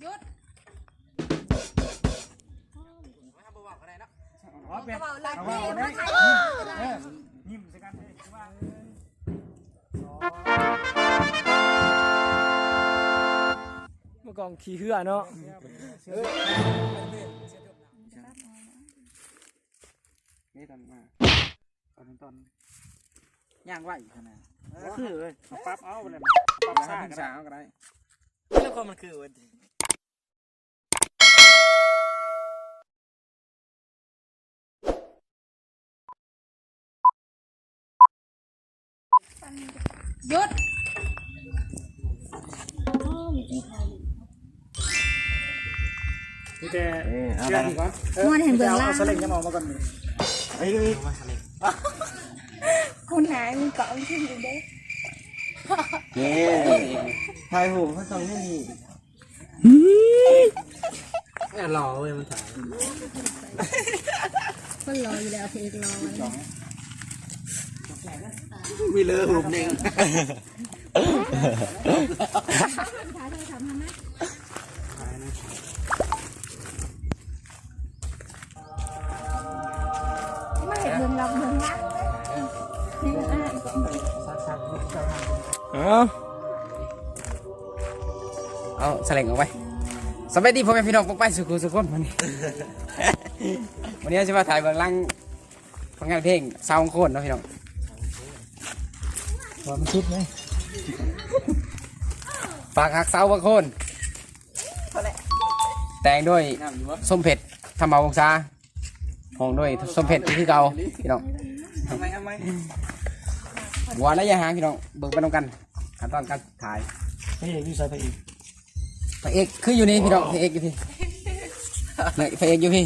หยุดอ๋อเป็นกระเป๋าลักเอานี่เอามาได้ถ่ายเออยิ้มสิกันเลยคือว่าเมื่อก่อนขี่เหือเนาะนี่ตอนมาตอนตอนย่างไหวขนาดคือเลยปั๊บเอาไปเลยปั๊บซ่าก็ได้ก็ได้ แล้วก็มันคือวันที่หยุดนี่แต่เชื่อดีก่อนมวนเห็นเบื้องเอาล่างสลิงจะมองมาก่อนไอ้ดูอีกคุณหายมีเกาะขึ้นอยู่เด้ เย้ถ่ายหูเขาต้องไม่มีเนี่ยรอเว้ยมันถ่ายคนรออยู่แล้วเพลงรอไว้มีเลือหูหนึ่ง ลงออกไปสวัสดีพ่อแม่พี่น้องปกไปสุขุสุขคนวันนี้ วันนี้จะมาถ่ายเบื้องหลังผลงานเพลงสาวของโคนเนาะพี่น้องว่ามันชุดไหมฝากหักสาวบางคน แต่งด้วยส้มเผ็ดธรรมาวงศาห้องด้วยส้มเผ็ดคือเก่าพี่น้องทำไมทำไมหวานและยาหางพี่น้องเบิ่งไปน้องกันขั้นตอนการถ่ายพระเอกอยู่ใส่พระเอกพ ระเอกคืออยู่นี่พี่น้องพระเอกอยู่พี่นี่พระเอกอยู่พี่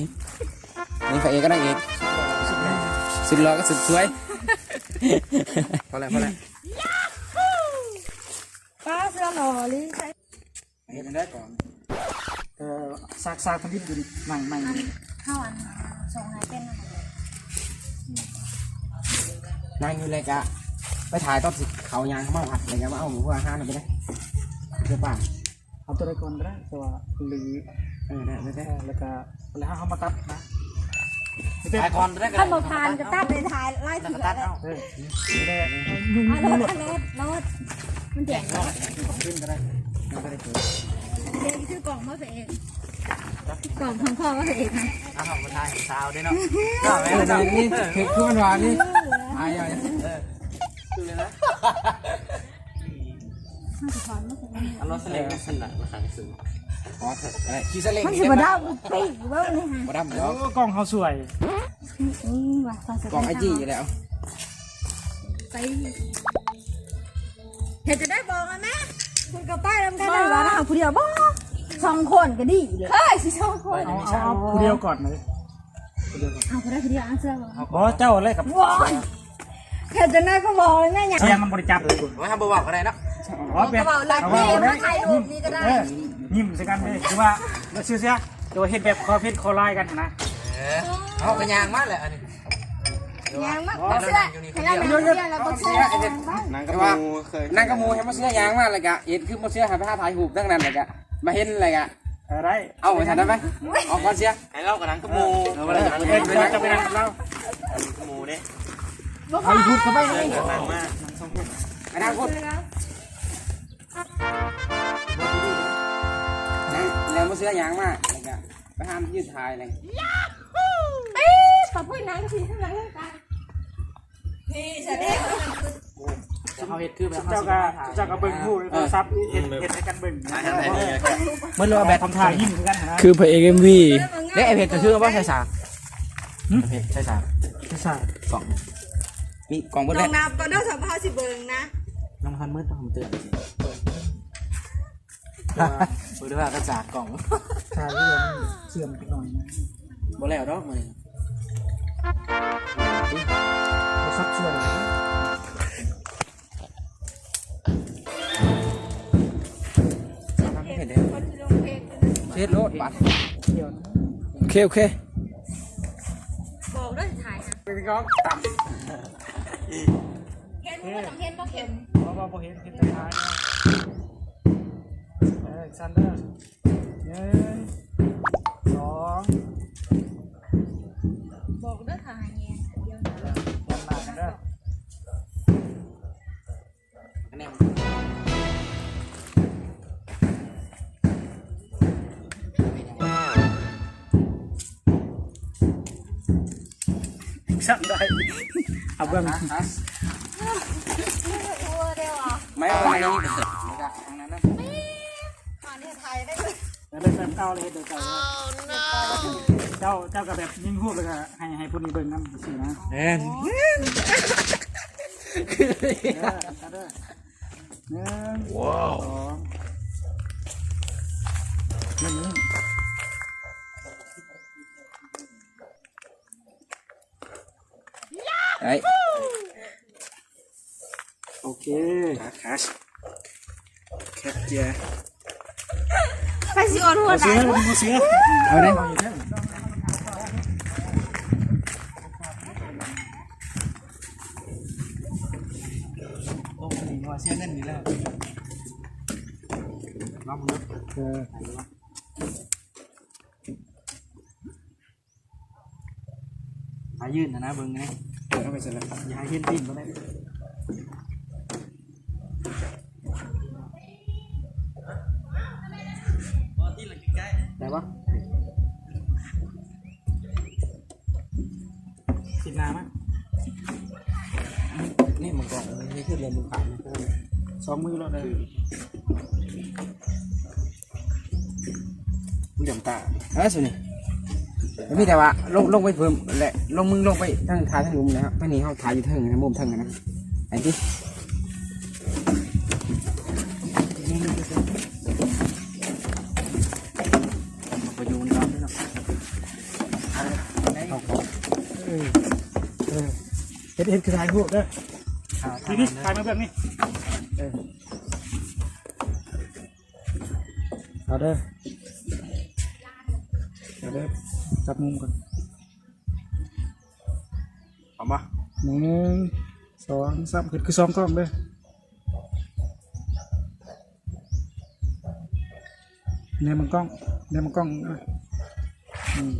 นี่พระเอกก็นางเอกสุดหล่อก็สุดสวยพอแล้วพอแล้วป้าเสื้อหล่อลิใช่เห็นได้ก่อนเออซากซากพันธุ์อยู่ดินั่งนั่งเข้าอันส่งให้เป็นอะไรนางอยู่เลยกะไปถ่ายตอนสิเขายางเขามาผัดอะไรกันมาเอาหมูหัวอาหารไปได้เพื่อป่า เอาตัวใดก่อนก็ได้ตัวหรือเออได้ได้แล้วก็แล้วเขามาตัดนะนี่เป็นถ่ายก่อนได้ก็ถ้าได้มาพานจะตัดในถ่ายไล่เสือเลยเออนี่ได้ยุ่งอะยุ่งรถรถรถมันเจ๋งเนาะขึ้นก็ได้มันก็ได้เกิดเด็กชื่อกล่องมะเฟเองกล่องของพ่อมะเฟเองนะเอาของมาถ่ายสาวด้วยเนาะเออนี่คือคือมันหวานนี่อายอะเออดูเลยนะ ห้าสิบพอนมะเฟเองเอารถสลิงมาสนับมาขังซื้ออ๋อเถอะอะไรขี่สลิงมันสิบดาวปีกเบ้างเลยฮะบ่ดำเดี๋ยวโอ้กล้องเขาสวยอืมว่ะฟังสกล่องไอจีอยู่แล้วไปเห็นจะได้บอกนะแม่คุณกับป้าทำกันได้หรอนะผู้เดียวบ้าสองคนก็ดีเลยเฮ้ยสิสองคนเอาเอาเอาผู้เดียวก่อนเลยเอาผู้ได้ผู้เดียวอะเสื้อบ่บอเจ้าอะไรกับว้ายเห็นจะได้ก็บอกเลยแม่อยากเสียงมันบริจับเลยคุณว่าทำบ่บอกก็ได้เนาะ อ๋อเป็นกระเป๋าหลักเอานี่เอาได้มาถ่ายรูปนี่ก็ได้ เออยิ้มสิกันเลยคือว่าแล้วชื่อเสียตัวเห็นแบบคอเพชรคอลายกันนะเออเอากระยางมาเลยอันนี้ยังมากบ่เสื้อให้เราไม่เสื้อแล้วบ่เสื้อนางกระมูเคยนางกระมูให้มาเสื้อยางมาเลยกะเห็นคือมาเสื้อหาไปหาถ่ายหูปตั้งนั้นเลยกะมาเห็นอะไรกะเออได้เอาไปทันได้ไหมเอาก่อนเสียให้เรากับนางกระมูเราไปเลยเออเราจะไปนั่งกับเราบ่พอพูดเข้าไปเลยไอ้นางพูด นางแล้วมาเสื้อยางมาเลยกะไปห้ามยืดถ่ายเลยปี๊ดขอบคุณนางทีข้างหลังกันพี่แสดงเขาเห็ดคือแบบเจ้าก็เจ้าก็เบิ่งพูดโทรศัพท์เห็นเห็นในกันเบิ่งเมื่อเราแบบทำท่ายิ้มคือกันนะคือพระเอกเอ็มวีเด็กไอเพจก็คือว่าใช่สาเพจใช่สาใช่กล่องมีกล่องบนน้แรอกงนับก็ได้สัมภ พันมืดต้องเตือนดูด้วยว่ากระจากกล่องใช่เรื่องเสื่อมไปหน่อยนะบ่แล้วดอกมันโทรศัพท์สวยเห็นเด้เฮ็ดโลดบัตรเดี๋ยวโอเค โอเค บอกด้วยถ่ายนะเป็นกล้องต่เห็นว่าต้องเห็นบ่เข็มเพราะว่าพอเห็นเห็นแต่ท้ายนะออซันเดอร์หนึ่งสองบอกเด้อค่ะหาแยงเดียวนะยันหน้ากันเด้ออันนี้ซันได้เอาเบื้อง ไม่เอาไม่ได้ทางนั้นนะตอนนี้ไทยได้เลยแล้วเลยแบบเก่าเลยเดี๋ยวเจ้าเจ้าเจ้ากับแบบยิงหูบเลยค่ะให้ให้พวกนี้เบิ่งน้ำสินะเอ็นหนึ่งว้าวสองหนึ่ง โอเคฮัสแคปเจียไปสิออนหัวเอาไหนเสือเอาเสือเอาได้ ว่าเสียเงินนี่แล้วรับมือเออหายื่นนะนะเบิ่งไงเอาไปเสร็จแล้วอย่าให้เห็นตีนก็ได้ได้ปะสิบนามั้ยนี่มันกล่องนี่คือเรียนดูผ่านสองมือแล้วเลยมันเดือดตาเออสินี่พี่แต่ว่าลงลงไปเพิ่มแหละลงมึงลงไปทั้งทายทั้งลุมนะครับไม่นี่เขาทายอยู่เทิงนะมุมเทิงนะไอ้ที่ เออเออเห็ดเห็ดคือถ่ายรูปเด้อทีนี้ถ่ายมาแบบนี้เออเอาเด้อเอาเด้อจับมุมก่อนเอาปะหนึ่งสองสามคือคือสองกล้องเด้อในมันกล้องในมันกล้องอะอืม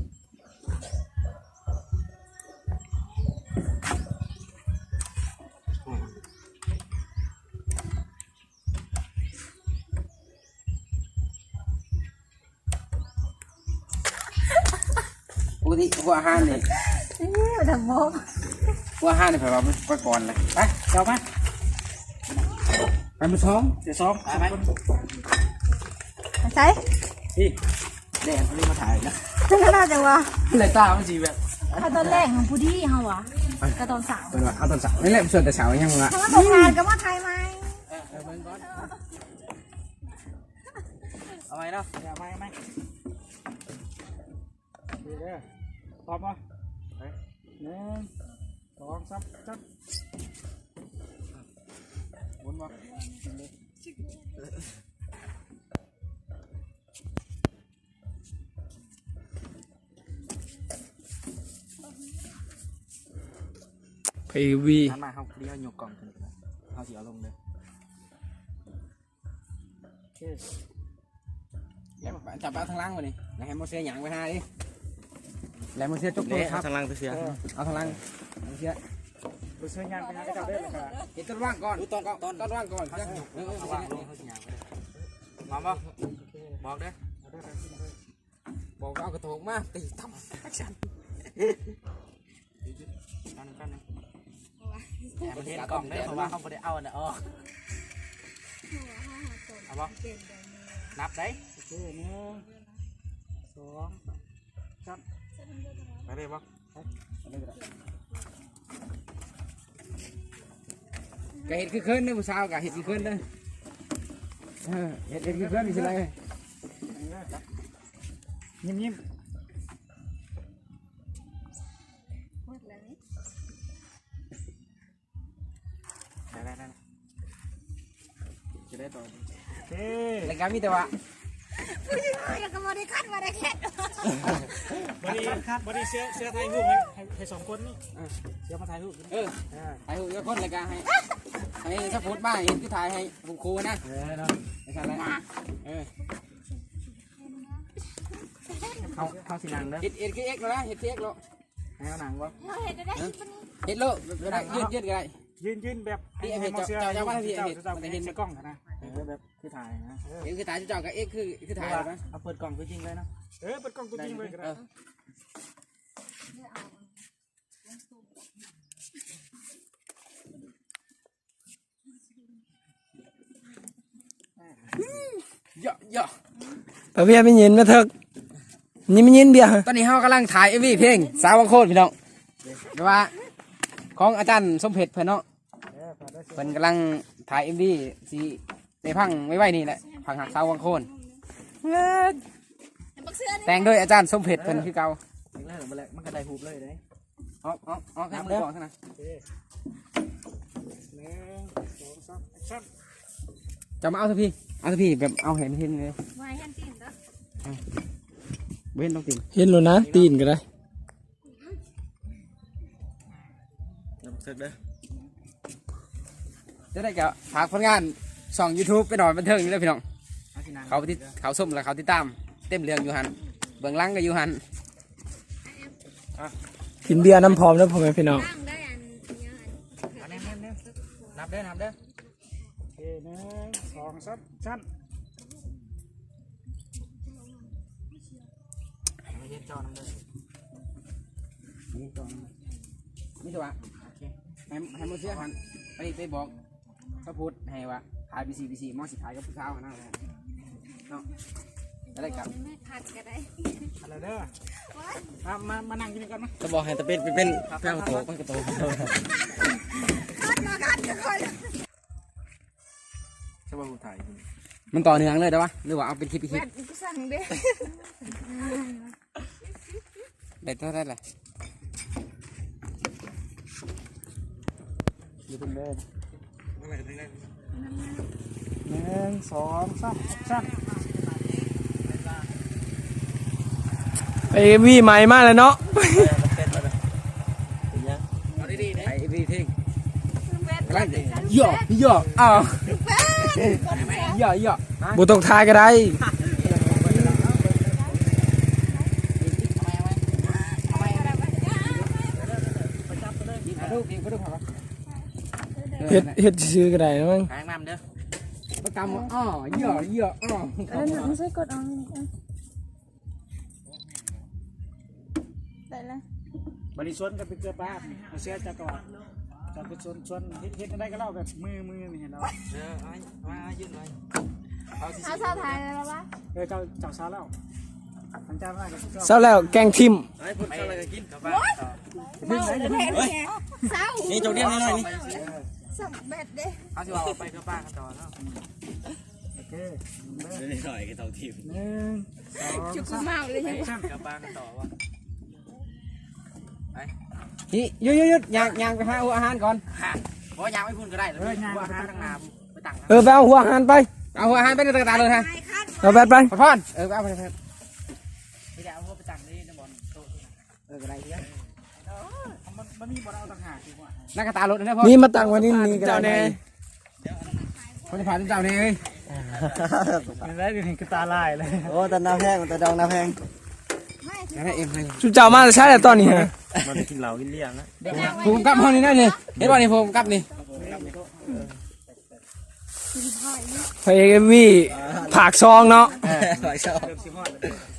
วกอาหารนี่นี่มาทำโมกพวกอาหารนี่แปลว่าไปก่อนเลยไปเจ้ามาไปมือท้องเดี๋ยวซ้อมไปใช่พี่แดงเขาเรียกมาถ่ายนะซึ่งก็น่าจะว่าเลยตามันสีแบบถ้าตอนแรกของผู้ที่เฮาวะก็ตอนสาวเป็นว่าเอาตอนเสาร์นี่แหละส่วนแต่เสาร์ยังมึงละถ้ามาตกงานก็มาไทยไหมเอาไหมเนาะเอาไหมเอาไหมดีเด้อ พร้อมป่ะหนึ่งสองสามจับวนมาพีวีทำมาเขาเรียกยกก ล่องขึ้นเขาเสียลงเลยโอเคจับเอาทางล่างมาดินะให้โมเสียหยางไปหาดิแล้วโมเสียจกตัวครับทางล่างตัวเสียเอาทางล่างโมเสียตัวเสียงานไปหาเจ้าได้เลยครับเห็นต้นว่างก่อนต้นต้นต้นว่างก่อนเออเออเอาวางลงเขาสิยางไปมาบ่บอกเด้อบอกเอากระโถงมาตีตั้มแอคชั่นกันกันแต่ประเทศกล่องได้เพราะว่าเขาไม่ได้เอาอันนั้นออกเอาบ่นับได้โอเคหนึ่งสองสาม ไปเลยบ่ก็เห็ดคือคืนเด้อผู้สาวก็เห็ดคือคืนเด้อเออเห็ดเห็ดคือคืนนี่สิไรยิ้มยิ้มได้ได้ได้จะได้ต่อโอเครายการมีแต่ว่าอยากก็มาได้คัดมาได้แค่บริบริเสื้อเสื้อไทยรูปให้ให้ให้สองคนนี่เสื้อมาถ่ายรูปเออถ่ายรูปกับคนรายการให้ให้ถ้าโพสต์บ้างเห็นที่ถ่ายให้ผมครูนะเออเนาะไม่ใช่แล้วเออเขาเขาสินังเด้อเห็ดเห็ดคือเอ็กซ์แล้วนะเห็ดคือเอ็กซ์แล้วให้เอาหนังวะเราเห็นได้ที่มันเห็ดโลกเวลายืดยืดกันได้ยืนยืนแบบพี่ไอ้เพชรเจ้าเจ้าว่าพี่ไอ้เพชรเจ้าเห็นในกล้องนะ เออแบบคือถ่ายนะเห็นคือถ่ายเจ้ากับเอ็กซ์คือคือถ่ายนะเอาเปิดกล้องคือจริงเลยเนาะเออเปิดกล้องตัวจริงเลยก็ได้เยอะเยอะปะเบียร์ไม่ยินมาเถอะนี่ไม่ยินเบียร์ตอนนี้เรากำลังถ่ายเอ็มวีเพลงสาววังโคตรพี่น้องแต่ว่าของอาจารย์สมเพชรเพื่อนเนาะเออพอได้เสื้อเพิ่นกำลังถ่ายเอ็มวีสี ในพังไม่ไหวนี่แหละพังหักสาววังโคนบักเสื้อนี่แต่งโดยอาจารย์สมเพชรเพิ่นคือเก่าเลิกมาแล้วมันก็ได้หูบเลยเด้เอ๋ออ๋ออ๋อแค่มือบอกเท่านั้นโอเคหนึ่งสองสามแอคชั่นจะมาเอาสักพี่ เอาสักพี่แบบเอาเห็นเห็นเลยไว้ให้ตีนเด้อเว้นต้องติ่มเห็นแล้วนะตีนก็ได้จะได้กับฝากผลงาน ส่อง YouTube ไปหน่อยบันเทิงนี่เลยพี่น้องเอาสินังเขาไปติดเขาส้มแล้วเขาติดตาม เต็มเรื่องอยู่หันเบื้องหลังก็อยู่หันกินเบียร์น้ำพร้อมแล้วพ่อแม่พี่น้องตั้งได้อันยังอันอันนี้นี่นี่นับเด้อนับเด้อโอเคหนึ่งสองสามชั้นไม่เห็นจอนับเด้อนี่ตรงนี่ตัวให้ให้มาเชื่อหันไปไปบอกพระพุทธให้ว่า ถ่ายบีซีบีซีมอสิถ่ายกับผู้สาวนะเนาะจะได้กลับไม่คัดก็ได้อะไรเด้อมามามานั่งกินกันมั้ยจะบอกให้ตะเป็ดไปเป็นเพื่อนโตมันก็โตคัดมาคัดกันคนใช่ป่ะกูถ่ายมันต่อเนื่องเลยได้ปะหรือว่าเอาเป็นคลิปเป็นคลิแม่ปกูสั่งเด้ได้เท่าไหรล่ะอยู่ตรงเดิน หนึ่งสองสามชั้นไปวีใหม่มากเลยเนาะเอาดีๆนะไอ้พี่ทิ้งแม่กำลังหยอกหยอกอ้าวหยอกหยอกบุตกทายก็ได้ดูกินก็ดูพอ เฮ็ดเฮ็ดซื้อก็ได้นะมั้งขายน้ำเด้อประกำอ้อหยอกหยอกอ้อแล้วหนูไม่ใช่กดออนได้แล้วบริสุทธิ์กับเป็นเกลือป้าเอาเสื้อจากก่อนจากเป็นชวนชวนเฮ็ดเฮ็ดอะไรก็เล่าแบบมือมือนี่เห็นเราเออมายื่นเลยเอาชาวไทยแล้ววะเออเจ้าเจ้าสาวแล้วทางเจ้าว่ากับเจ้าเศร้าแล้วแกงทิมไอ้พุ่นเท่าไรก็กินเมาเลยแทนแกเศร้านี่จงเรียนหน่อยนี่ สัมเบ็ดเด้เอาสิว่าไปกับป้ากันต่อเนาะโอเคนี่หน่อยก็ต้องทีมหนึ่งสองจุกสามเมาเลยยังชั่นกับป้ากันต่อวะไปนี่หยุดหยุดหยุดยางยางไปหาอาหารก่อนเพราะยางไม่พุ่นก็ได้เลยว่าไปตั้งนาไปตั้งเออไปเอาหัวอาหารไปเอาอาหารไปในตะกร้าเลยฮะเอาแบดไปพอพอนเออเอาไปไปไม่ได้เอาพวกไปตั้งนี่นะบอลโตเออก็ได้เยอะมันมันมีบอลเอาต่างหากดีกว่า นักกระตารถนะพ่อนี่มาตั้งไวันนี้นี่ก็ได้คนจะผ่านเจ้าเนี่ยเอ้ยเห็นไหมเดี๋ยวเห็นกระตาลายเลยโอ้แต่น้ำแพงแต่ดองน้ำแพงอยากได้เอ็มให้สุเจ้ามาจะใช้แต่ตอนนี้ฮะมันกินเหล้ากินเลี้ยงนะผมกลับห้องนี้ได้นี่เห็นว่านี่ผมกลับนี่ พระเอกเอวีผากซองเนาะหอยชอบ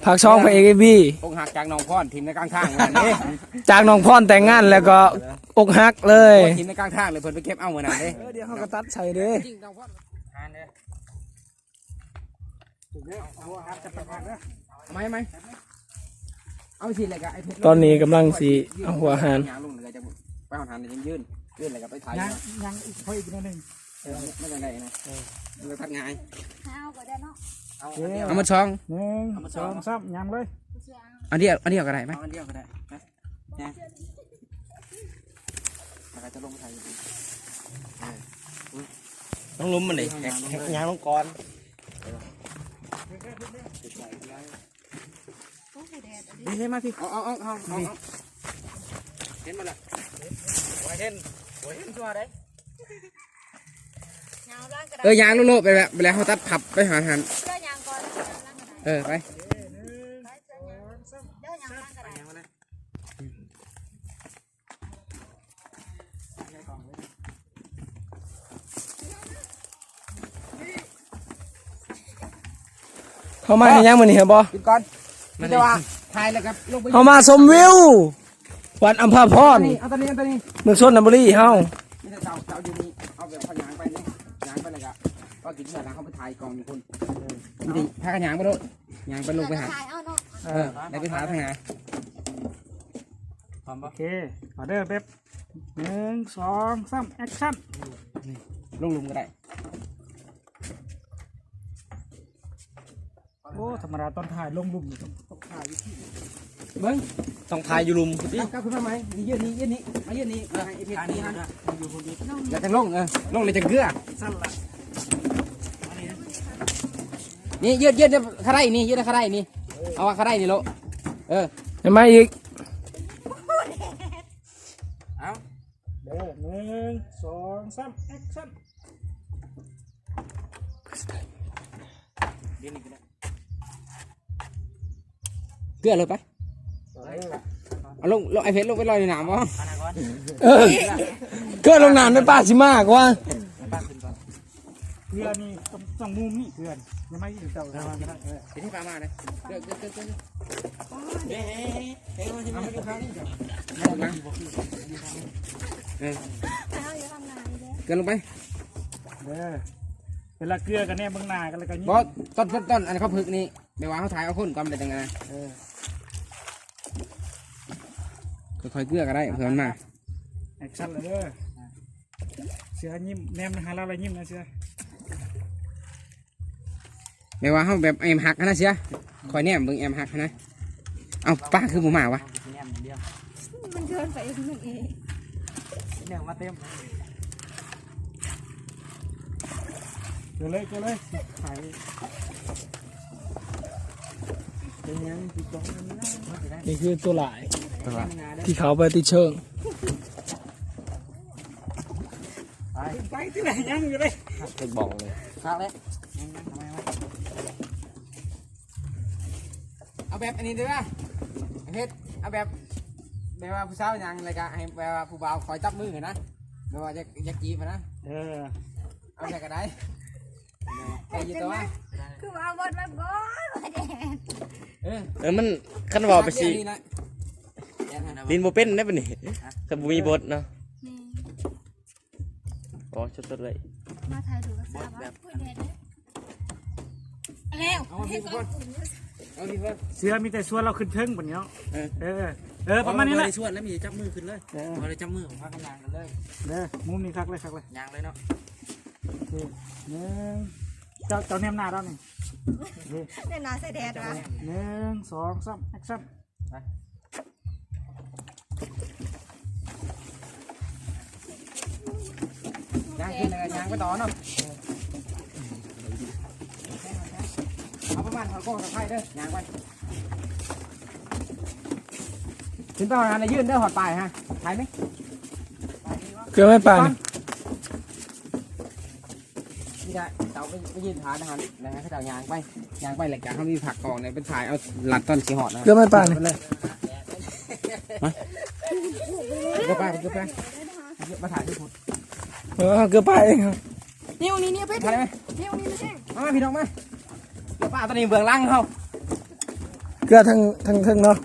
ผากซองพระเอกเอวีองหักจากน้องพอนทีมในกลางทางวันนี้จากน้องพรแต่งงานแล้วก็อกหักเลยทีมในกลางทางเลยเพิ่นไปเก็บเอาเมื่อนั้นเด้เดี๋ยวเขาก็ตัดใส่เด้จริงน้องพอนหานเด้ถูกเด้อเอาครับจะไปพักเด้อเอาไหมไหมเอาทีเลยกะไอ้เพชรตอนนี้กำลังสิเอาหัวอาหารยางลงเลยจะไปหานยังยืนยืนเลยกับไปถ่ายยังยังอีกค่อยอีกนิดนึง ไม่เป็นไรนะมันพัดง่ายเอาก็ได้เนาะเอาเอามาช่องหนึ่งสองสามยำเลยอันเดียวอันเดียวก็ได้ไหมอันเดียวก็ได้นะแล้วจะลงไทยต้องลุ้มมันเลยยางลงก่อนนี่เลยมาพี่เอาเอาเอาเอาเอาเห็นมาละหัวเห็นหัวเห็นชัวร์ได้ เออยางโลกๆไปแล้วไปแล้วเขาตัดผับไปหาหันเสื้อยางก่อนยาวร่างกระดาษเออไปเสื้อยางร่างกระดาษเขามาเห็นยังมือนี่ครับบอปิดก่อนมันจะว่าถ่ายแล้วครับลงไปเขามาชมวิววัดอัมพาพรนี่เอาตัวนี้เอาตัวนี้เมืองชนบุรีเฮา ครับก็กินเสร็จแล้วเขาไปถ่ายกองอยู่คนนี่ดิถ้ากันยางไปโลดยางไปลงไปหาถ่ายเอาเนาะเออได้ไปหาไปหาพร้อมปะโอเคมาเด้อเป๊ปหนึ่งสองสามแอคชั่นลงหลุมก็ได้ โอ้ธรรมดาตอนถ่ายลงลุ่มอยู่ต้องต้องถ่ายอยู่ที่เบิ้งต้องทายอยู่ลุมนี่กลับขึ้นมาไหมนี่ยืดนี่ยืดนี่มายืดนี่มาให้ไอเพชรนี่นะอยู่คนเดียวอย่าจะลงเออลงเลยจะเกลือสั้นละ นี่ยืดยืดข้าได้นี่ยืดข้าได้นี่เอาว่าข้าได้นี่โลเออเห็นไหมอีกเอาเด้อหนึ่งสองสามแอคชั่นเกลือเลยไปเอาลงลงไอเพชรลงไปลอยในน้ำวะเออเกิดลงนานไม่ป้าสิมากว่า เพื่อนนี่ต้องต้องมุมนี่เพื่อนยังไม่ถึงเจ้าแล้วก็ได้เออเดี๋ยวที่ปลามาเลยเกลือเกลือเกลือเกลือเฮ้ยเฮ้ยเฮ้ยมาอยู่ข้างนี้จ้ะมาลงมาเออเอาอยู่ทำงานเลยเกลือลงไปเด้อเวลาเกลือกันแน่เบื้องหน้ากันแล้วกันบอสต้นต้นต้นอันเขาพึกนี่ไม่ว่าเขาถ่ายเอาคนก่อนเป็นยังไงเออค่อยๆเกลือก็ได้เผื่อมันมาแอคชั่นเลยเด้อเสือยิ้มแนมนะฮะแล้วอะไรยิ้มนะเสือ ไม่ว่าเขาแบบเอ็มหักนะเสียคอยเนี่ยมึงเอ็มหักนะเอาป้าคือหมูหมาวะมันเกินไปอีกหนึ่งเองเนี่ยมาเต็มเกลือเลยเกลือเลยถ่ายเป็นยังติดกล้องนี่นะนี่คือตัวหลาย ที่เขาไปติดเชิงไปไปที่ไหนยังอยู่เลยเด็กบอกเลยครับเลยเอา แบบอันนี้ด้วยป่ะไอ้เพชรเอาแบบแบบว่าผู้สาวยังอะไรกันให้แบบว่าผู้บ่าวคอยจับมือนะแบบว่าจะจะจีบนะเออเอาใจก็ได้ไปอยืนตัวคือว่าบดแบบก้อนว่าแดดเออเออมันขั้นว่าไปสินะลินโบเป็นได้ปะนี่ถ้าบ่มีบทเนาะนี่อ๋อชุดๆเลยมาถ่ายดูกับสาวแบบพูดแดดแล้วเอามาพี่เพื่อน เอาพี่เพื่อนเสือมีแต่ชวนเราขึ้นเทิงบนนี้เนาะเออเออเออประมาณนี้แหละชวนแล้วมีจับมือขึ้นเลยเอาเลยจับมือของพักกันยางกันเลยเด้อมุมนี้คักเลยคักเลยยางเลยเนาะโอเคหนึ่งเจ้าเจ้าเนมหน้าเราหนึ่งเนี่ยนาใส่แดดวะหนึ่งสองสามแอคชั่นยางขึ้นเลยยางไปต่อเนาะ เอาประมาณเขาโก้กับไเด้อยางไปถึงตอนนั้นยื่นเด้อหอดปลายฮะถ่ายไหมเกลือไม่ปานนี่ได้เจ้าไปไปยืนฐานนะฮะนะฮะเขาเจ้ายางไปยางไปหลังจากเขามีผักกองเนี่ยเป็นถ่ายเอาหลัดต้นสีหอดนะเกลือไม่ปานเลยเก็บไปเก็บไปมาถ่ายทุกคนเออเกลือไปเองครับนิ้วนี้เนิ้วเพชรถ่ายไหมนิ้วนี้ไม่ใช่มาพี่น้องมา ตอนนี้เบื้องหล่างเขาเกลือทั้งทั้งทั้งเนาะ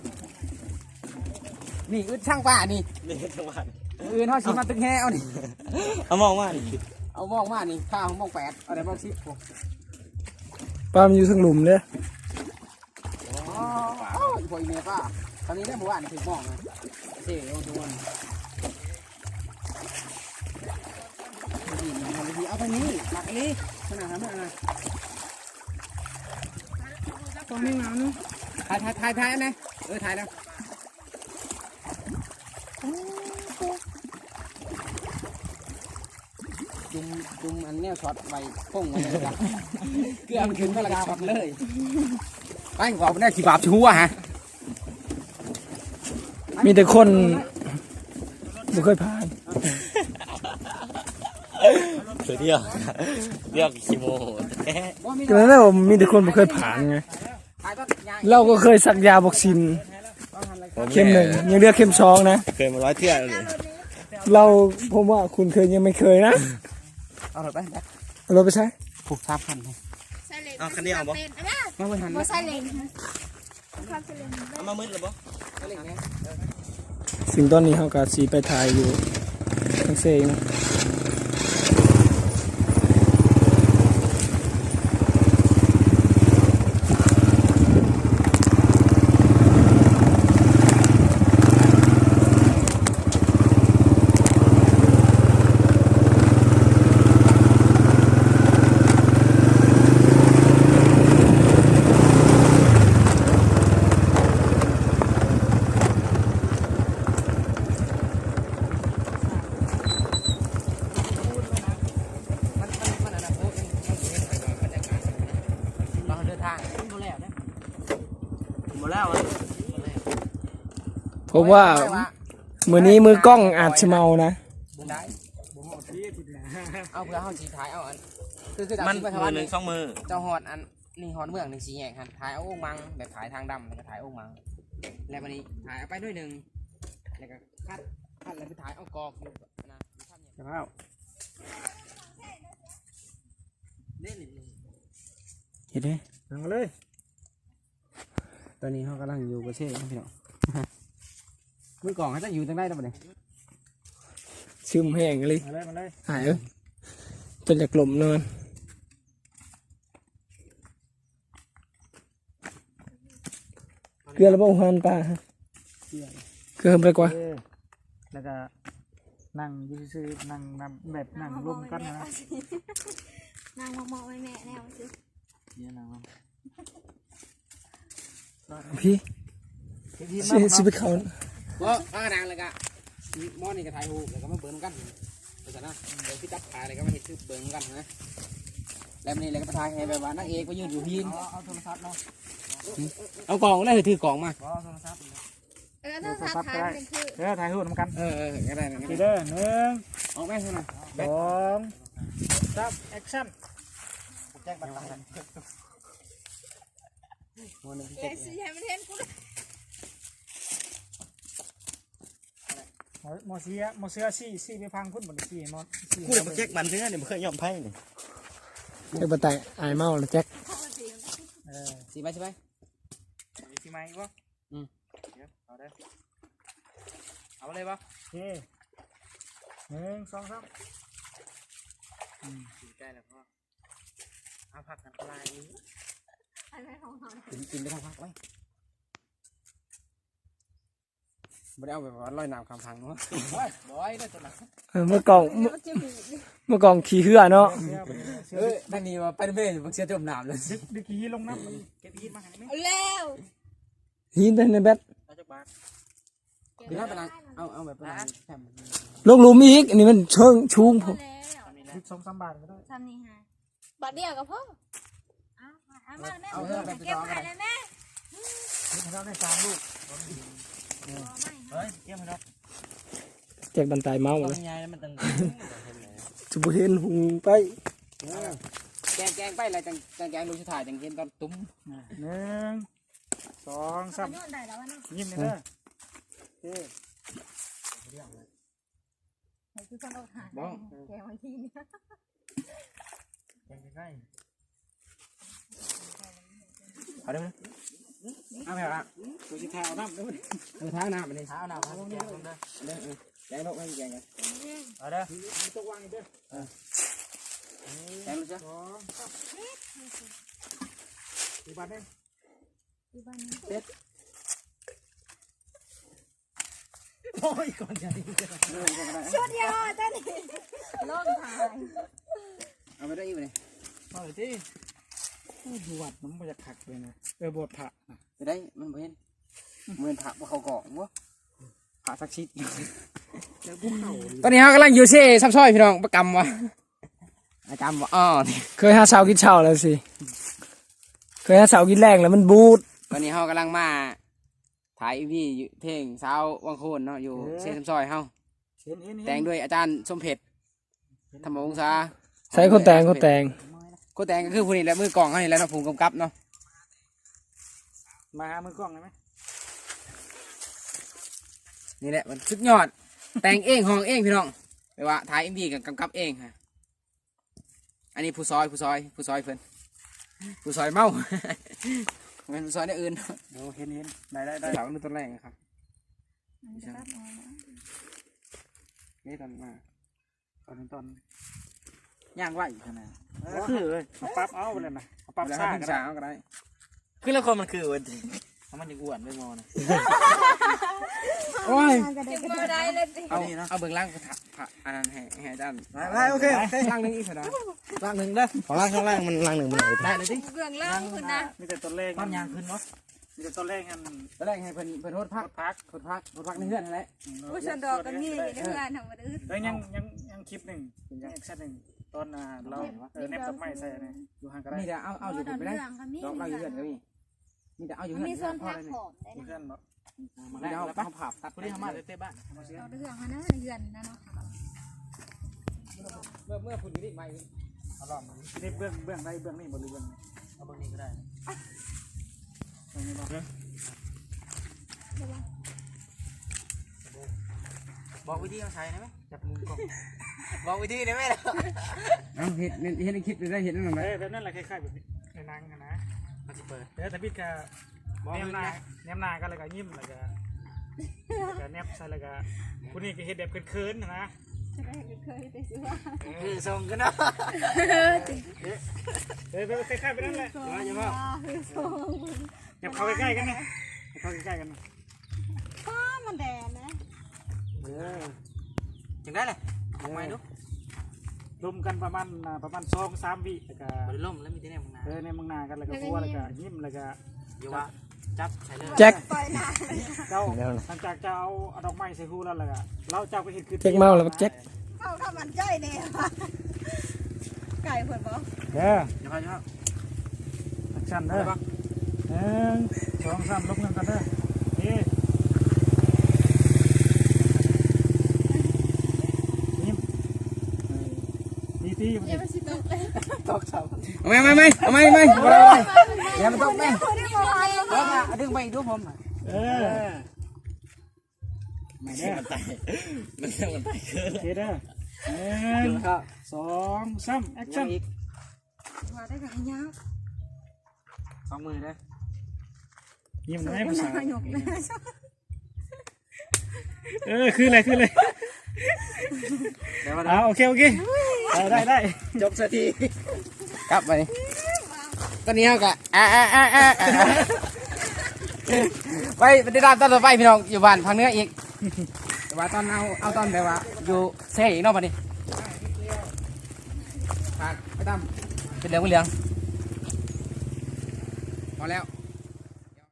นี่อึดช่างป้านี่นี่จังหวัดอื่นเขาชิมาตึงแห่เอานี่เอามองว่าดิเอามองมานี่ข้าวมองแปดเอาได้มองสิบป้ามันอยู่ทั้งหลุมเลยอ๋ออีพออีเมลป้าตอนนี้ได้หมู่บ้านถึงมองนะเสียเอาทุกวันเอาทางนี้หลักอันนี้ขนาดนั้นนะ ตรงนี้มาเนาะถ่ายถ่ายถ่ายถ่ายไหมเออถ่ายแล้วจุ่มจุ่มอันเนี้ยช็อตไว้พุ่งไว้เลยจ้ะเกลือมันขึ้นมาแล้วก็ช็อตเลยไปขอบได้ขี่บาปชั่วฮะมีแต่คนบ่เคยผ่านเสือเดียวเรียกคิโมโหแท้ก็นั่นแหละว่ามีแต่คนบ่เคยผ่านไง เราก็เคยสักยาบอกซินเข็มหนึ่งยังเลือกเข็มสองนะ เคยมาร้อยเที่ยวเลยเราผมว่าคุณเคยยังไม่เคยนะ เอาเลยไปไปเอารถไปใช้ผูกทับพันใส่เลนเอาคันนี้เอาบ่เป็นอันน่ะมาไปหันบ่ใส่เลนครับใส่เลนเอามามืดหรือบ่สิ่งตอนนี้เขาก็สีไปถ่ายอยู่ทั้งเซงมันมันมันอะไรโอ้ยังยังเห็นไปก่อนบรรยากาศเราเดินทางดูแล้วนะ หมดแล้วอะ ผม ว่ามือนี้มือกล้องอาจจะเมานะบุญได้ผมเอาที่ติดนะ เอาเพื่อเขาสีท้ายเอาอันคือคือมันไปทางมืวัอนหนึ่งสองมือเจ้าฮอดอันนี่ฮอดเมืองหนึ่งสีแยกหันถ่ายเอาโอ่งมังแบบถ่ายทางดำแล้วก็ถ่ายโอ่งมังแล้ววันนี้ถ่ายเอาไปด้วยหนึ่งแล้วก็คัดคัดแล้วไปถ่ายเอากอกอยู่นะอยู่ภาพเนี่ยจะเข้าเล่นนี่เห็นไหมลงมาเลย ตอนนี้เขากำลังอยู่กับเช่ครับพี่น้อง มือกล่องเขาจะอยู่ตรงไหนตรงไหนซึมแห้งเลยมาเลยมาเลยหายเลยจนจะกลมนอนเกลือระบบหันปลาฮะเกลือไปกว่าเออแล้วก็นั่งอยืดซื้อๆนั่งนำแบบนั่งร่วมกันนะนางมองๆไว้แม่แนวสิเนี่ยนั่งพี่ที่สิสิไปเขา ว่าข้างนางเลยกะมอนี่ก็ถ่ายหูแล้วก็มาเบิร์นกันเพราะฉะนั้นเดี๋ยวพี่จับถ่ายเลยก็มาเห็นคือเบิร์นกันนะแล้ววันนี้เลยก็ไปถ่ายให้แบบว่านักเอกไปยืนอยู่พินเอาโทรศัพท์เนาะเอากล่องได้ถือกล่องมาเอาโทรศัพท์เออถ้าสาทานเป็นคือเดี๋ยวถ่ายรูปนำกันเออเออก็ได้นะทีเด้อหนึ่งเอาแม่ใช่ไหมสองสามแอคชั่นแจ้งบัตรกันเอ้ยสิให้มันเห็นกูเลย หมอเสียหมอเสียซี่ซี่ไปพังพุ่นบนซี่หมอซี่กูเลยมาแจ็คมันเนื้อเนี่ยมันเคยยอมไพ่นี่เจ็กปะไตอายเมาแล้วแจ็คเออสีไปใช่ไหมมีที่ไม้วะอืมเดี๋ยวเอาได้เอาเลยปะโอเคหนึ่งสองสามใกล้แล้วพ่อเอาผักกันลายนี้อะไรของเขากินกินไปทางพักไว้ ไม่ได้เอาแบบว่าลอยน้ำคำพังเนาะโอ้ยบอยได้ตัวหนักเออเมื่อกล่องเมื่อมันจะบีบดิเมื่อกล่องขี้เหือเนาะเสียไปเลยเสียเอ้ยนั่นนี่ว่าเป็นเพื่อนพวกเสียจมน้ำเลยดึกดึกขี้ลงน้ำมันเก็บขี้มาให้ไหมเอาแล้วหินในแบตเอาจากบาทเดี๋ยวเราไปล้างเอาเอาแบบล้างแคมลงหลุมอีกอันนี้มันเชิงชูงผมแล้วดึกสองสามบาทก็ได้ทำนี่ฮะบัดเดียวกับพ่อเอาเอามาแม่เก็บไข่เลยแม่ดึกให้เราได้สามลูก เฮ้ยเยี่ยมครับแจ็คบันไตเมาต้อเลยงยายแล้วมันตึงจะบ่เห็นหุงไปแกงแกงไปอะไรจังจังแกงลูกชิถ่ายจังเห็นตอนตุ้มหนึ่งสองสามโยนได้แล้วนะยิ้มเลยเด้อโอเคคือคนเอาถ่านแกวันที่นี้ยังใกล้เอาได้ไหม เอาไปละตัวที่ท้าเอาน้ำด้วยเออท้าน้ำไปเลยท้าน้ำท้าแกงลงได้เด้อเออแกงลงให้แกงกันเอาเด้อตัววางเด้อแกงลูกจ้ะสองสี่บาทเองโอ้ยก่อนจะชุดเดียวจ้านี่ลงถ่ายเอาไปได้อีกเลยเอาเลยที่ บวชน้ำมันจะขักเลยนะเออบวชพระไปได้มันเห็นเหมือนผักว่าเขาเกาะวะผักสักชิดแล้วพวกเขาตอนนี้เขากำลังอยู่เซ่ซับซ้อยพี่น้องประกำวะอาจารย์บอกอ๋อนี่เคยหาเช้ากินเช้าแล้วสิเคยหาเช้ากินแรงแล้วมันบูดตอนนี้เฮากำลังมาถ่ายพี่อยู่เพลงสาววังโคนเนาะอยู่เซนซอยเฮาเห็นเห็นเห็นแต่งด้วยอาจารย์สมเพชรธรรมวงศาใส่คนแต่งคนแต่ง คนแต่งก็คือผู้นี้แหละมือกลองเขานี่แหละเนาะผู้กำกับเนาะมาหามือกล้องได้ไหมนี่แหละมันสุดยอด แต่งเองห้องเองพี่น้องแปลว่าถ่ายเอ็มวีกับกำกับเองฮะอันนี้ผู้ซอยผู้ซอยผู้ซอยเพิ่นผู้ซอยเมา เป็นผู้ซอยในอื่นเดี๋ยวเห็นเห็นได้ได้ได้สาวนึกต้นแรกนะครับนี่ตอนมาตอนนี้ตอน ย่างไหวขนาดเออคือเลยเอาปั๊บเอาไปเลยนะเอาปั๊บแล้วซ่าให้ก็ถึงได้สาวก็ได้ คือแล้วคนมันคือวันเอามันยังอ้วนไม่มอนะโอ้ยเก็บมาได้เลยสิเอาเอาเบื้องล่างกระถะอันนั้นให้ให้อาจารย์ได้โอเคล่างหนึงอีกเถอะนะล่างหนึ่งเด้อของล่างข้างล่างมันล่างหนึ่งมันไหนได้เลยสิเบื้องล่างคุณนะมีแต่ต้นแรกต้นยางขึ้นเนาะมีแต่ต้นแรกกันตอนแรกให้เพิ่นเพิ่นโทษพักพักโทษพักโทษพักในเพื่อนนั่นแหละผู้ชนดอกกันนี่ในงานทำมาดื้อแล้วยังยังยังคลิปหนึ่งยังแอคชั่นหนึ่ง ตอนอ่าเราเออแนบดอกไม้ใส่เนี่ยอยู่ห่างก็ได้มีแต่เอาเอาอยู่ไปได้ดอกเราอยู่เพื่อนก็มีมีแต่เอาอยู่เพื่อนมีมีส่วนพ่อพักเลยหอมได้มีนะเพื่อนเนาะมีแต่เอาปักผับตัดคนนี้ทำมาเต้บ้านเราเรื่องนะเรือนนะเนาะเมื่อเมื่อคุณอยู่นี่ไม่เอาลองนี่เบื้องเบื้องใดเบื้องนี่บนเบื้องเอาเบื้องนี้ก็ได้ตรงนี้เนาะ บอกวิธีเอาใช้ได้ไหมจับมือกล้องบอกวิธีได้ไหมล่ะเอาเห็นเห็นในคลิปได้เห็นนั่นไหมเออแบบนั้นแหละคล้ายๆแบบนี้ในหนังอะนะมันจะเปิดเออแต่พี่กะบอกแนวิมธีหนานะแนมหนากันแล้วก็ยิ้มแล้วก็แล้วก็แนบใส่แล้วก็ผู้นี้ก็เฮ็ดแบบเคินๆนะนะเคยไปซื้อว่าคือส่งกันเนาะเออแบบคล้ายๆแบบนั้นแหละอย่ามาคือทรงอย่าเข้าใกล้ๆกันนะอย่าเข้าใกล้ๆกันนะ ฟ้ามันแดงนะ เออจังได้เลยมองไม่ดูรวมกันประมาณอ่าประมาณสองสามวิแล้วก็บริล่มแล้วมีที่ไหนมึงนะเออในมึงหนากันแล้วก็ฟัวแล้วก็ยิ้มแล้วก็อยู่ว่าจับใช้เลยแจ็คปล่อยหนาเจ้าหลังจากเจ้าเอาเอาดอกไม้ใส่หูแล้วแล้วก็เราเจ้าก็เห็นคือแจ็คเมาแล้วบักแจ็คเข้าทำมันใจแน่ไก่เผื่อบอกเออเดี๋ยวพาจะแอคชั่นเด้อหนึ่งสองสามลบเงินกันเด้อนี่ยิ้มเออ ตีตีอยู่ยังไม่สิตกเลยตอกสาเอาไม่ไม่ไม่เอาไม่ไม่ไม่ได้อย่ามาตกแม่คนที่บอกว่าเอาดึงไปดูผมเออไม่เด้มันไตมันเรื่องมันไตคือเคเด้อหนึ่งสองสามแอคชั่นอีกว่าได้กับยาวสองมือเลยยิ้มสวได้ยภาษาเออคืออะไรคืออะไร เดี๋ยวมาอ่าโอเคโอเคได้ได้ได้จบสักทีกลับไปตอนนี้เขาก็อ่าอ่าอ่าอ่าไปไปติดตามตอนต่อไปพี่น้องอยู่บ้านพังเนื้ออีกแต่ว่าตอนเอาเอาตอนแบบว่าอยู่เซ่อีกเนอกบัดนี้ฝากไปตามเป็นเหลืองเป็นเหลืองพอแล้ว